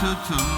车程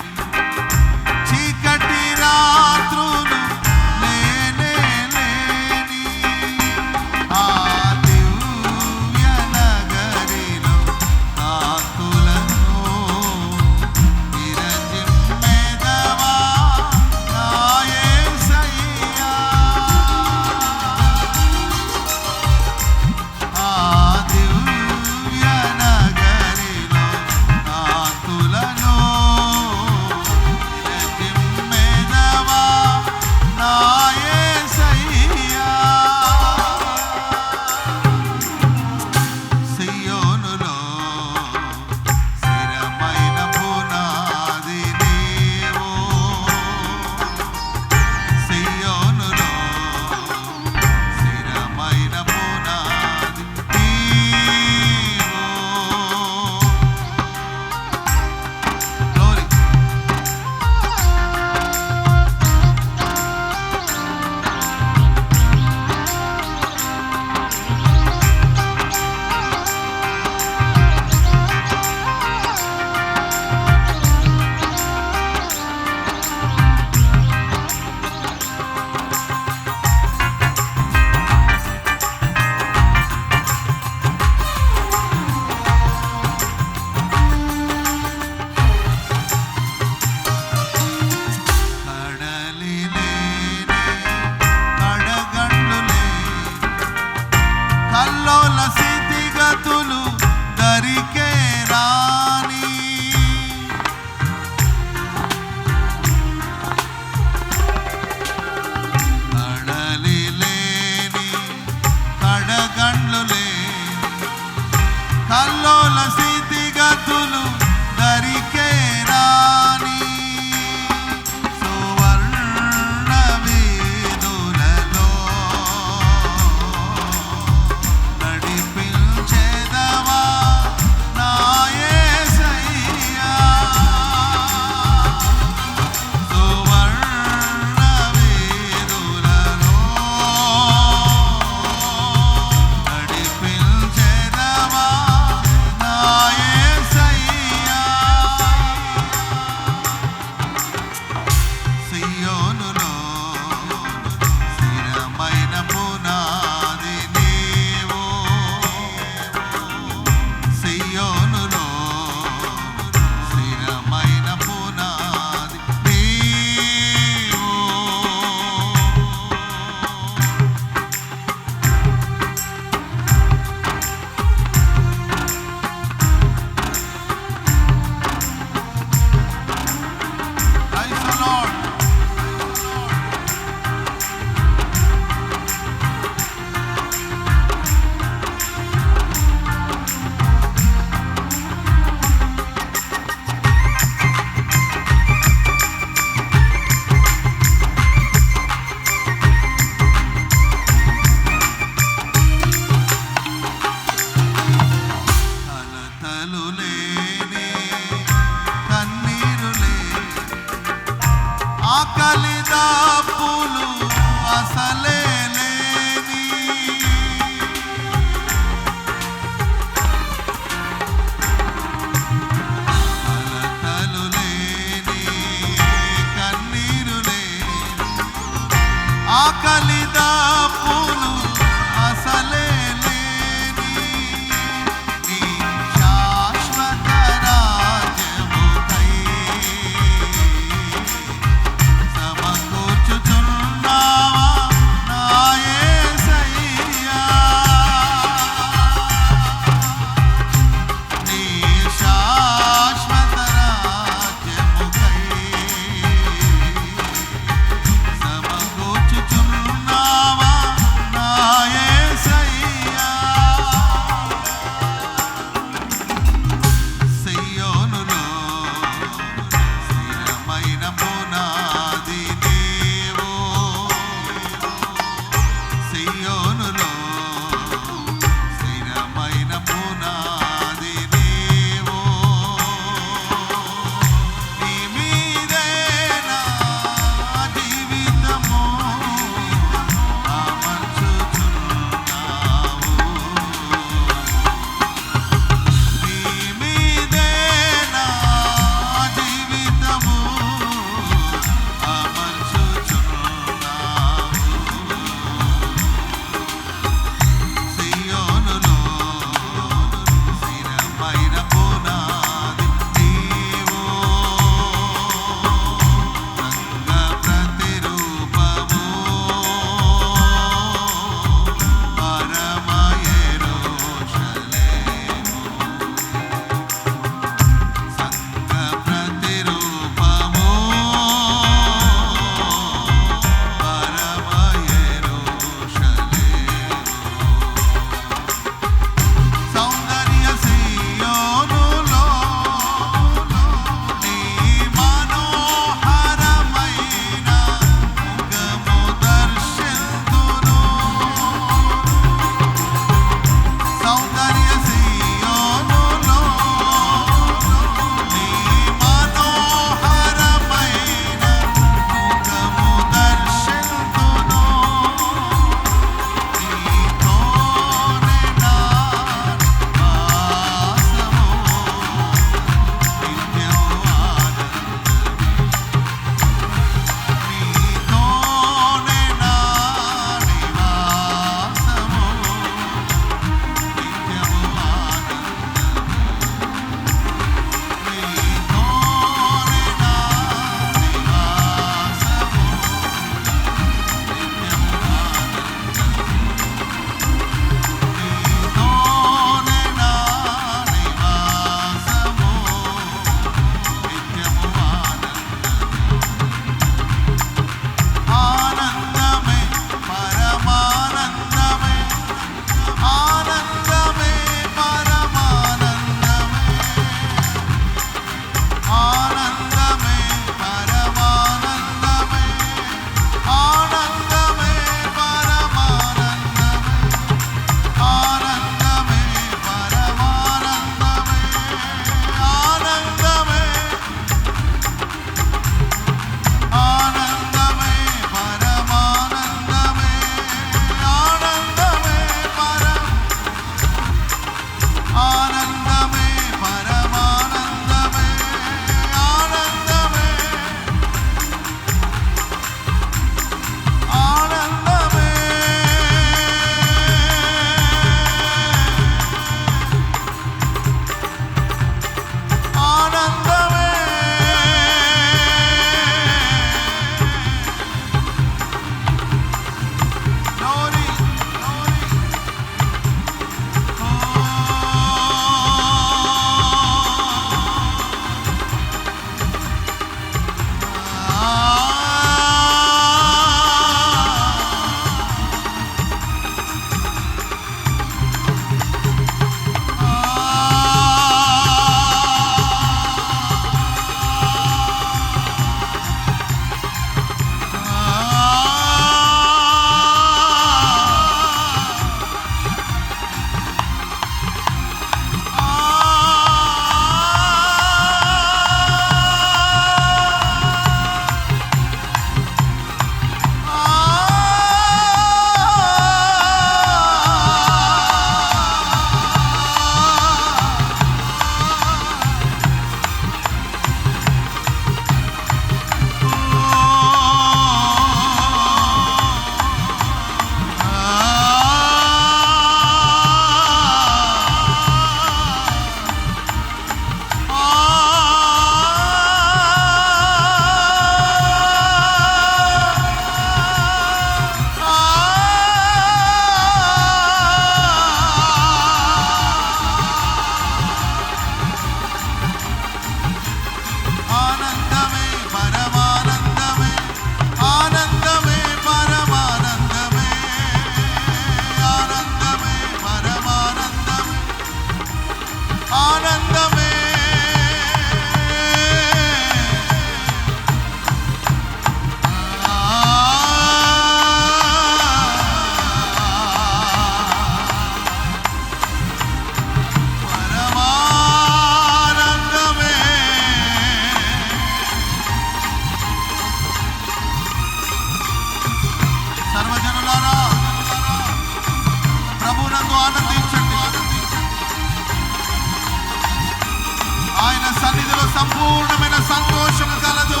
సంపూర్ణమైన సంతోషం కలదు.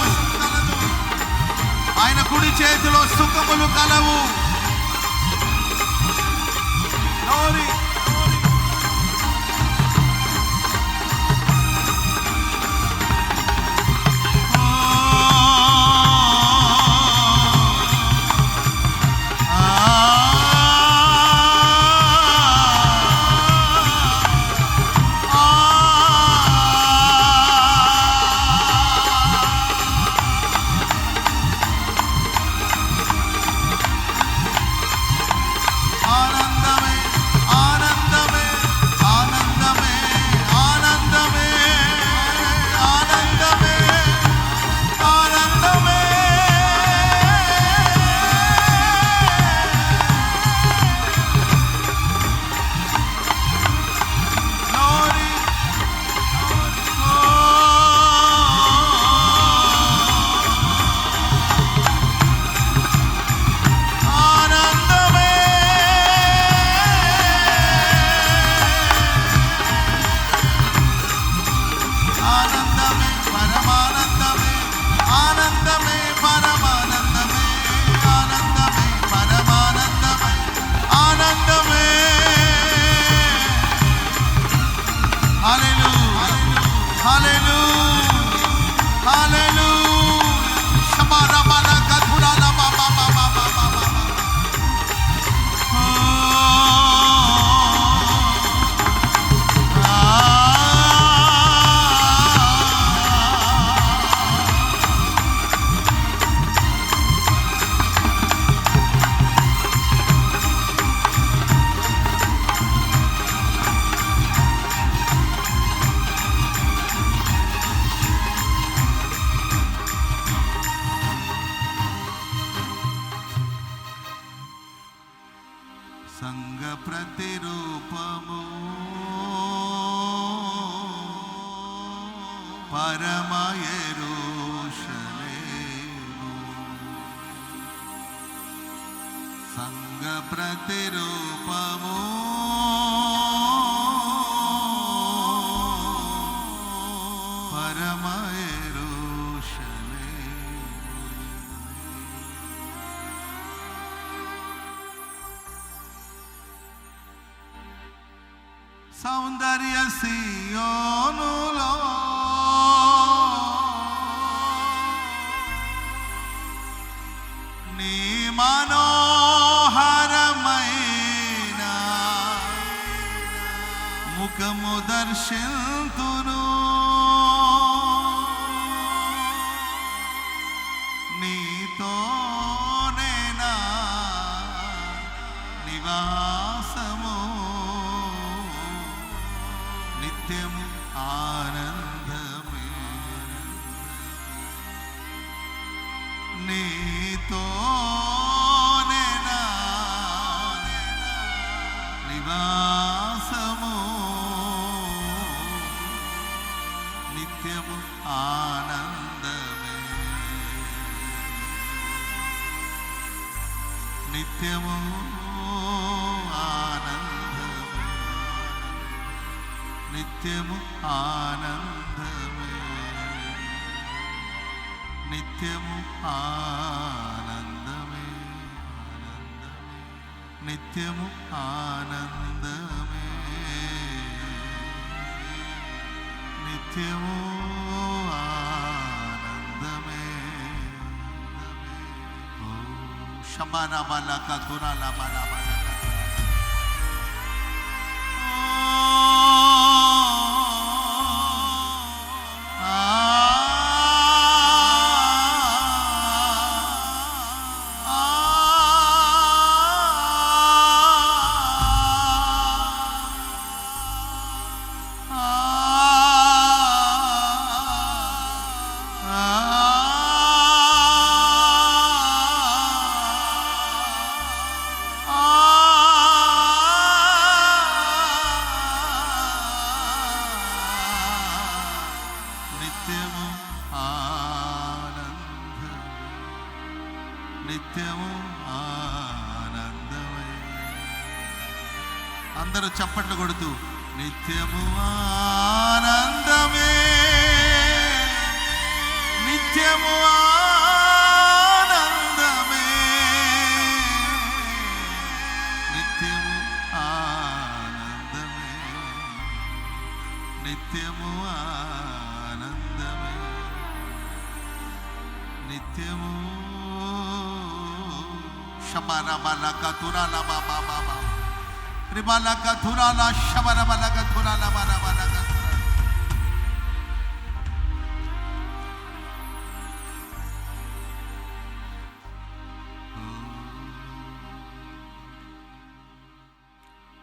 ఆయన కుడి చేతిలో సుఖములు కలవు. సౌందర్య సియోనులో. నీ మనోహరమైన ముఖము దర్శింతును నివాసము నిత్యము ఆనందమే. నిత్యము ఆనందమే. నిత్యము ఆనందమే. నిత్యము ఆ నిత్యము ఆనందమే నిత్యము ఆనందమే ఓ శమన బలక కురాల బల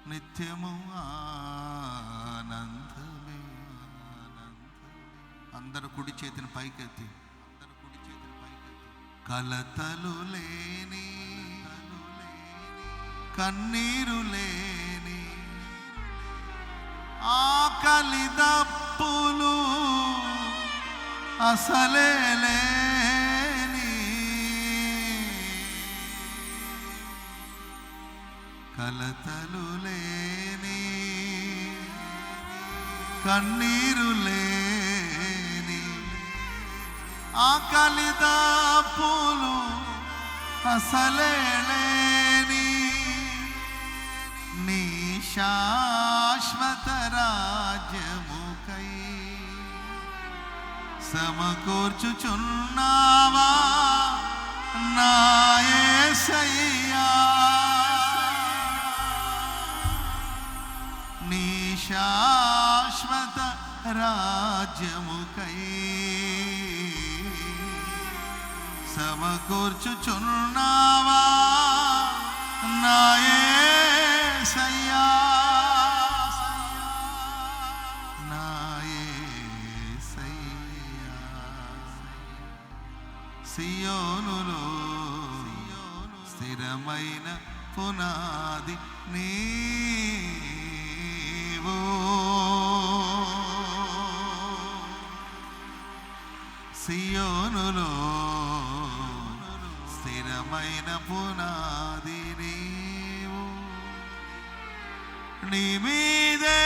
నిత్యము ఆనందమే అందరు కుడి చేతిని పైకెత్తి. అందరు కుడి చేతిని పైకెత్తి. కలతలు లేని కన్నీరు లేని ఆకలి దప్పులు అసలే లేని కలతలు లేని కన్నీరు లేని ఆకలి దప్పులు అసలే లేని శాశ్వత రాజ్యముకై సమకూర్చుచున్నావా? నాయసయ్యా నీ శాశ్వత రాజ్యముకై సమకూర్చుచున్నావా? నాయే స్థిరమైన పునాది నీవో. సియోనులో స్థిరమైన పునాది నీవు. నీ మీదే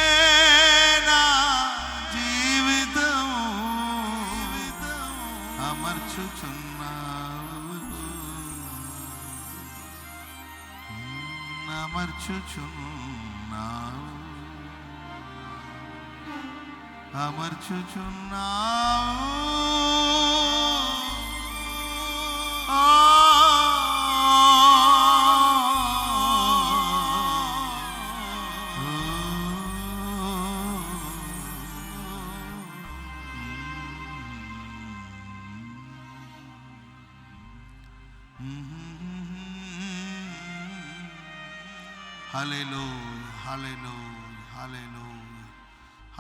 అమర్చుచున్నావు అమర్చుచున్నావు Hallelujah,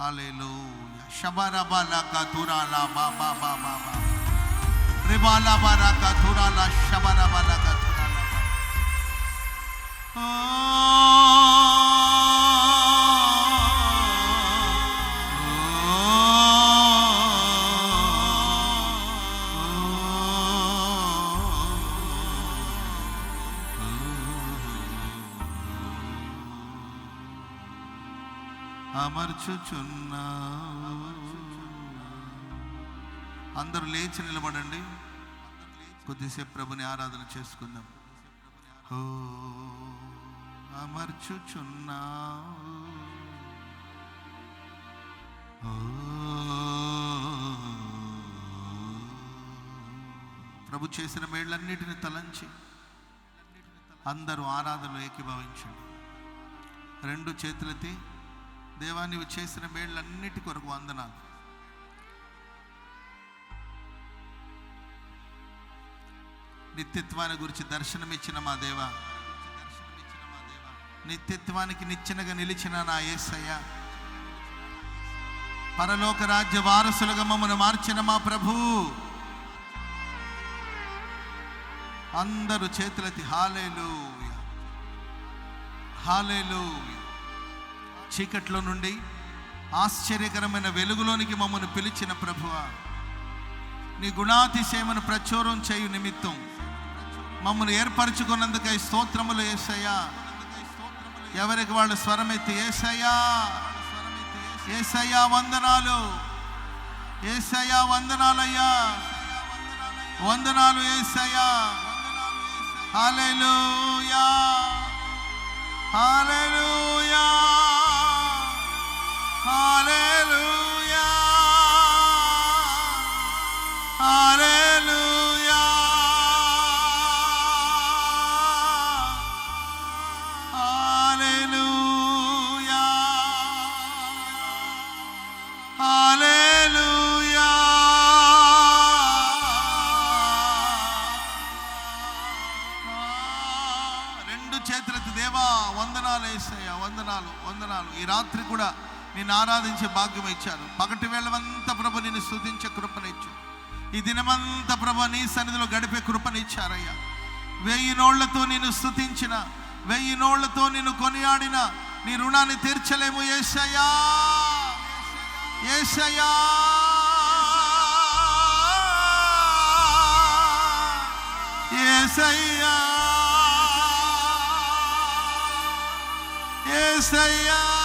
hallelujah. Shabara balaka turala ba ba ba ba ba. Ribala baraka turala shabara balaka turala ba. Ah. అమర్చుచున్నావు. అందరూ లేచి నిలబడండి. కొద్దిసేపు ప్రభుని ఆరాధన చేసుకుందాం. ఓ అమర్చుచున్నావు. ఓ ప్రభు చేసిన మేళ్ళన్నిటిని తలంచి అందరూ ఆరాధనలో ఏకీభవించండి. రెండు చేతులెత్తి దేవా నీవు చేసిన మేళ్ళన్నిటి కొరకు వందనాలు. నిత్యత్వాన్ని గురించి దర్శనమిచ్చిన మా దేవ. నిత్యత్వానికి నిచ్చెనగా నిలిచిన నా ఏసయ్య. పరలోక రాజ్య వారసులుగా మమ్మను మార్చిన మా ప్రభు. అందరూ చేతులతి హాలేలు హాలేలు చీకట్లో నుండి ఆశ్చర్యకరమైన వెలుగులోనికి మమ్మల్ని పిలిచిన ప్రభువ నీ గుణాతిశయమును ప్రచురం చేయు నిమిత్తం మమ్మల్ని ఏర్పరచుకున్నందుకై స్తోత్రములు ఏసయ్యా. ఎవరికి వాళ్ళు స్వరమెత్తి ఏసయ్యా ఏసయ్యా వందనాలు ఏసయ్యా వందనాలయ్యా వందనాలు ఏసయ్యా. హాలేలుయా హాలేలుయా చేతులకి దేవా వందనాలు వేసాయ వందనాలు వందనాలు. ఈ రాత్రి కూడా నిన్ను ఆరాధించే భాగ్యం ఇచ్చాను. పగటి వేళవంతా ప్రభు నిన్ను స్థుతించే కృపనిచ్చు ఈ దినమంతా ప్రభు నీ సన్నిధిలో గడిపే కృపనిచ్చారయ్యా వెయ్యి నోళ్ళతో నిన్ను స్థుతించిన వెయ్యి నోళ్ళతో నిన్ను కొనియాడిన నీ రుణాన్ని తీర్చలేము. ఏసయ్యా! ఏసయ్యా! ఏసయ్యా! ఏసయ్యా!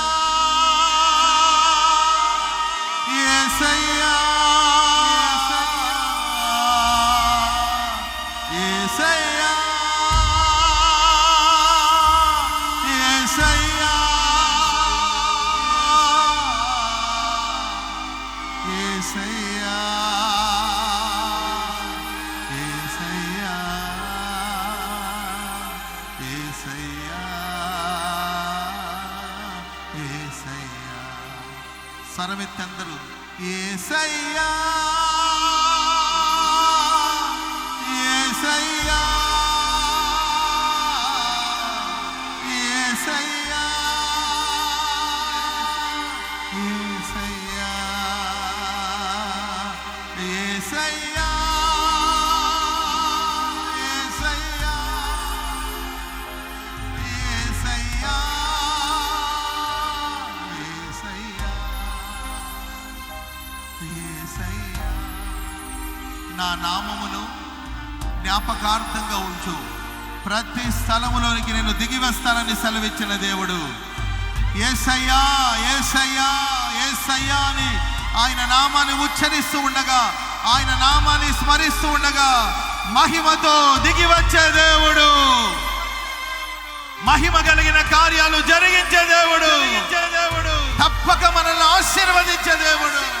Hallelujah. నా నామమును జ్ఞాపకార్థంగా ఉంచు. ప్రతి స్థలములోనికి నేను దిగి వస్తానని సెలవిచ్చిన దేవుడు. ఏసయ్యా ఏసయ్యా ఏసయ్యా అని ఆయన నామాన్ని ఉచ్చరిస్తూ ఉండగా ఆయన నామాన్ని స్మరిస్తూ ఉండగా మహిమతో దిగి వచ్చే దేవుడు. మహిమ కలిగిన కార్యాలు జరిగించే దేవుడు దేవుడు. తప్పక మనల్ని ఆశీర్వదించే దేవుడు.